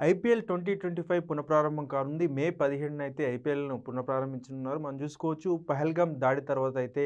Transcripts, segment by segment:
I P L twenty twenty five పునఃప్రారంభం కానుంది. May పదిహేడున అయితే ఐపీఎల్ను పునఃప్రారంభించనున్నారు మనం చూసుకోవచ్చు పహల్గామ్ దాడి తర్వాత అయితే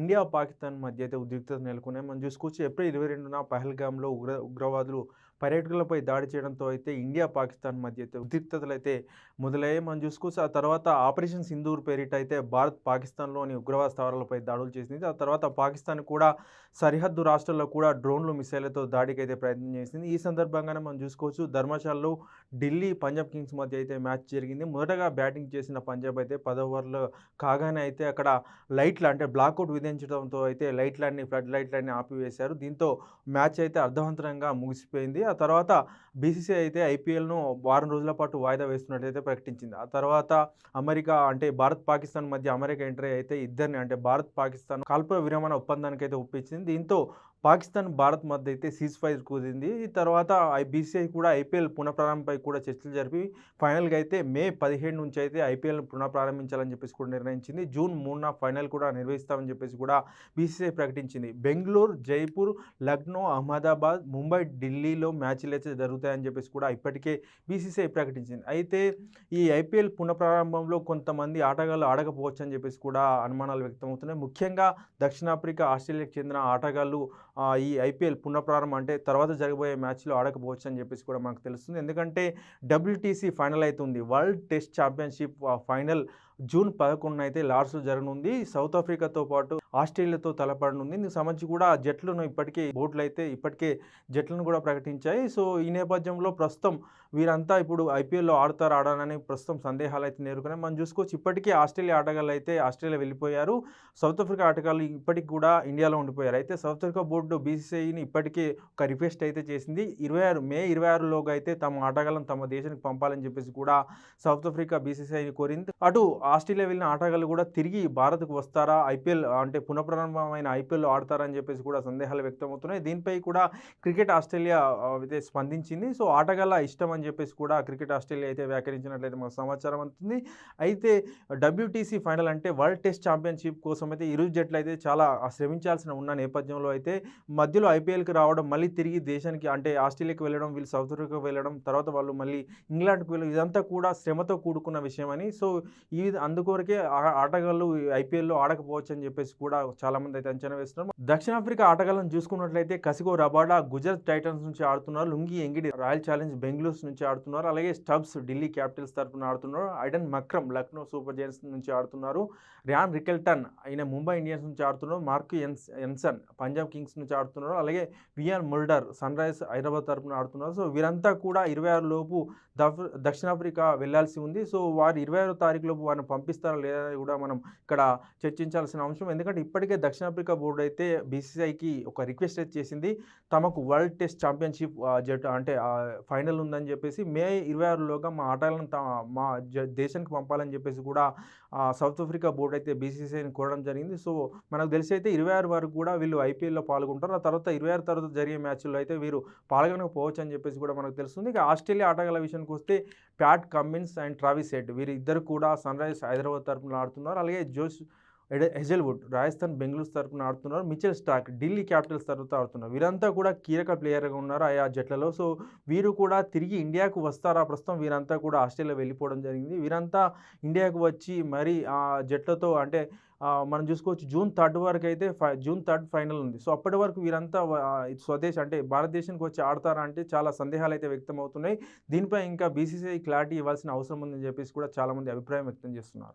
ఇండియా పాకిస్తాన్ మధ్య అయితే ఉద్రిక్తత నెలకొన్నాయి. మనం చూసుకోవచ్చు ఏప్రిల్ ఇరవై రెండున పహల్గామ్లో ఉగ్ర ఉగ్రవాదులు పర్యాటకులపై దాడి చేయడంతో అయితే ఇండియా పాకిస్తాన్ మధ్య అయితే ఉద్రిక్తతలు అయితే మొదలయ్యాయి. మనం చూసుకోవచ్చు ఆ తర్వాత ఆపరేషన్ సింధూర్ పేరిట అయితే భారత్ పాకిస్తాన్లోని ఉగ్రవాద స్థావరాలపై దాడులు చేసింది. ఆ తర్వాత పాకిస్తాన్ కూడా సరిహద్దు రాష్ట్రాల్లో కూడా డ్రోన్లు మిసైళ్ళతో దాడికి అయితే ప్రయత్నం చేసింది. ఈ సందర్భంగానే మనం చూసుకోవచ్చు ధర్మశాలలో ఢిల్లీ పంజాబ్ కింగ్స్ మధ్య అయితే మ్యాచ్ జరిగింది. మొదటగా బ్యాటింగ్ చేసిన పంజాబ్ అయితే పదో ఓవర్లో కాగానే అయితే అక్కడ లైట్లు అంటే బ్లాక్అవుట్ విధించడంతో అయితే లైట్లన్నీ ఫ్లడ్ లైట్లన్నీ ఆపివేశారు. దీంతో మ్యాచ్ అయితే అర్ధవంతరంగా ముగిసిపోయింది. ఆ తర్వాత బీసీసీ అయితే ఐపీఎల్ను వారం రోజుల పాటు వాయిదా వేస్తున్నట్లయితే ప్రకటించింది. ఆ తర్వాత అమెరికా అంటే భారత్ పాకిస్తాన్ మధ్య అమెరికా ఎంట్రీ అయితే ఇద్దరిని అంటే భారత్ పాకిస్తాన్ కాల్పుల విరమణ ఒప్పందానికి అయితే ఒప్పించింది. దీంతో పాకిస్తాన్ భారత్ మధ్య అయితే సీజ్ ఫైర్ కుదిరింది. తర్వాత బీసీఐ కూడా ఐపీఎల్ పునఃప్రారంభంపై కూడా చర్చలు జరిపి ఫైనల్గా అయితే మే పదిహేడు నుంచి అయితే ఐపీఎల్ పునఃప్రారంభించాలని చెప్పేసి కూడా నిర్ణయించింది. జూన్ మూడున ఫైనల్ కూడా నిర్వహిస్తామని చెప్పేసి కూడా బీసీఐ ప్రకటించింది. బెంగళూరు జైపూర్ లక్నో అహ్మదాబాద్ ముంబై ఢిల్లీలో మ్యాచ్లు అయితే జరుగుతాయని చెప్పేసి కూడా ఇప్పటికే బీసీసీఐ ప్రకటించింది. అయితే ఈ ఐపీఎల్ పునఃప్రారంభంలో కొంతమంది ఆటగాళ్ళు ఆడకపోవచ్చు అని చెప్పేసి కూడా అనుమానాలు వ్యక్తమవుతున్నాయి. ముఖ్యంగా దక్షిణాఫ్రికా ఆస్ట్రేలియాకు చెందిన ఆటగాళ్ళు ఈ ఐపీఎల్ పునఃప్రారంభం అంటే తర్వాత జరగబోయే మ్యాచ్లో ఆడకపోవచ్చు అని చెప్పేసి కూడా మనకు తెలుస్తుంది. ఎందుకంటే డబ్ల్యూటీసీ ఫైనల్ అవుతుంది world test championship final June పదకొండున అయితే లార్డ్స్లో జరగనుంది. సౌత్ ఆఫ్రికాతో పాటు ఆస్ట్రేలియాతో తలపడనుంది. ఇందుకు సంబంధించి కూడా జట్లను ఇప్పటికే బోర్డులు అయితే ఇప్పటికే జట్లను కూడా ప్రకటించాయి. సో ఈ నేపథ్యంలో ప్రస్తుతం వీరంతా ఇప్పుడు ఐపీఎల్లో ఆడతారు ఆడాలని ప్రస్తుతం సందేహాలు అయితే నేరుకున్నాయి మనం చూసుకోవచ్చు ఇప్పటికే ఆస్ట్రేలియా ఆటగాళ్ళు అయితే ఆస్ట్రేలియా వెళ్ళిపోయారు. సౌత్ ఆఫ్రికా ఆటగాళ్ళు ఇప్పటికి కూడా ఇండియాలో ఉండిపోయారు. అయితే సౌత్ ఆఫ్రికా బోర్డు బీసీసీఐని ఇప్పటికే ఒక రిక్వెస్ట్ అయితే చేసింది. ఇరవై ఆరు మే ఇరవై ఆరులోగా అయితే తమ ఆటగాళ్ళను తమ దేశానికి పంపాలని చెప్పేసి కూడా సౌత్ ఆఫ్రికా బీసీసీఐని కోరింది. అటు ఆస్ట్రేలియా వెళ్ళిన ఆటగాళ్ళు కూడా తిరిగి భారత్కు వస్తారా? ఐపీఎల్ అంటే పునఃప్రారంభమైన ఐపీఎల్ ఆడతారని చెప్పేసి కూడా సందేహాలు వ్యక్తమవుతున్నాయి. దీనిపై కూడా క్రికెట్ ఆస్ట్రేలియా అయితే స్పందించింది. సో ఆటగాళ్ళ ఇష్టం అని చెప్పేసి కూడా క్రికెట్ ఆస్ట్రేలియా అయితే వ్యాఖ్యానించినట్లయితే మాకు సమాచారం అందుతుంది. అయితే డబ్ల్యూటీసీ ఫైనల్ అంటే వరల్డ్ టెస్ట్ ఛాంపియన్షిప్ కోసం అయితే ఇరు జట్లు అయితే చాలా శ్రమించాల్సిన ఉన్న నేపథ్యంలో అయితే మధ్యలో ఐపీఎల్కి రావడం మళ్ళీ తిరిగి దేశానికి అంటే ఆస్ట్రేలియాకి వెళ్ళడం వీళ్ళు సౌత్ ఆఫ్రికాకి వెళ్ళడం తర్వాత వాళ్ళు మళ్ళీ ఇంగ్లాండ్కి వెళ్ళడం ఇదంతా కూడా శ్రమతో కూడుకున్న విషయం అని సో ఈ విధ- అందుకొరకే ఆ- ఆటగాళ్ళు ఐపీఎల్లో ఆడకపోవచ్చు అని చెప్పేసి కూడా చాలా మంది అయితే అంచనా వేస్తున్నారు. దక్షిణాఫ్రికా ఆటగాళ్ళను చూసుకున్నట్లయితే కసిగో రబాడా గుజరాత్ టైటన్స్ నుంచి ఆడుతున్నారు. Lungi Ngidi Royal Challenge Bengaluru నుంచి ఆడుతున్నారు. అలాగే స్టబ్స్ ఢిల్లీ క్యాపిటల్స్ తరఫున ఆడుతున్నారు. Aiden Markram Lucknow Super Giants నుంచి ఆడుతున్నారు. ర్యాన్ రికెల్టన్ ఆయన ముంబై ఇండియన్స్ నుంచి ఆడుతున్నారు. మార్క్ ఎన్స్ ఎన్సన్ పంజాబ్ కింగ్స్ నుంచి ఆడుతున్నారు. అలాగే Wiaan Mulder Sun Rise Hyderabad తరఫున ఆడుతున్నారు. సో వీరంతా కూడా ఇరవై ఆరు లోపు దక్షిణాఫ్రికా వెళ్ళాల్సి ఉంది. సో వారు ఇరవై ఆరో తారీఖు లోపు వారిని పంపిస్తారా లేదా అని కూడా మనం ఇక్కడ చర్చించాల్సిన అంశం. ఎందుకంటే ఇప్పటికే దక్షిణాఫ్రికా బోర్డు అయితే బీసీసీఐకి ఒక రిక్వెస్ట్ అయితే చేసింది. తమకు వరల్డ్ టెస్ట్ ఛాంపియన్షిప్ జట్ జట్టు అంటే ఫైనల్ ఉందని చెప్పేసి మే ఇరవై ఆరులోగా మా ఆటలను తా- మా దేశానికి పంపాలని చెప్పేసి కూడా సౌత్ ఆఫ్రికా బోర్డు అయితే బీసీసీఐని కోరడం జరిగింది. సో మనకు తెలిసి అయితే ఇరవై ఆరు వరకు కూడా వీళ్ళు ఐపీఎల్లో పాల్గొంటారు. ఆ తర్వాత ఇరవై ఆరు తర్వాత జరిగే మ్యాచ్ల్లో అయితే వీరు పాల్గొనకపోవచ్చు అని చెప్పేసి కూడా మనకు తెలుస్తుంది. ఇక ఆస్ట్రేలియా ఆటగాళ్ళ విషయానికి వస్తే Pat Cummins and Travis Head వీరు ఇద్దరు కూడా సన్ రైజర్స్ హైదరాబాద్ తరఫున ఆడుతున్నారు. అలాగే జోష్ హెజల్వుడ్ రాజస్థాన్ బెంగళూరు తరఫున ఆడుతున్నారు. మిచెల్ స్టాక్ ఢిల్లీ క్యాపిటల్స్ తరఫున ఆడుతున్నారు. వీరంతా కూడా కీలక ప్లేయర్గా ఉన్నారు ఆయా జట్లలో. సో వీరు కూడా తిరిగి ఇండియాకు వస్తారా? ప్రస్తుతం వీరంతా కూడా ఆస్ట్రేలియా వెళ్ళిపోవడం జరిగింది. వీరంతా ఇండియాకు వచ్చి మరి ఆ జట్లతో అంటే మనం చూసుకోవచ్చు జూన్ థర్డ్ వరకు అయితే జూన్ థర్డ్ ఫైనల్ ఉంది. సో అప్పటి వరకు వీరంతా స్వదేశ్ అంటే భారతదేశానికి వచ్చి ఆడతారా అంటే చాలా సందేహాలు అయితే వ్యక్తం అవుతున్నాయి. దీనిపై ఇంకా బీసీసీఐ క్లారిటీ ఇవ్వాల్సిన అవసరం ఉందని చెప్పేసి కూడా చాలామంది అభిప్రాయం వ్యక్తం చేస్తున్నారు.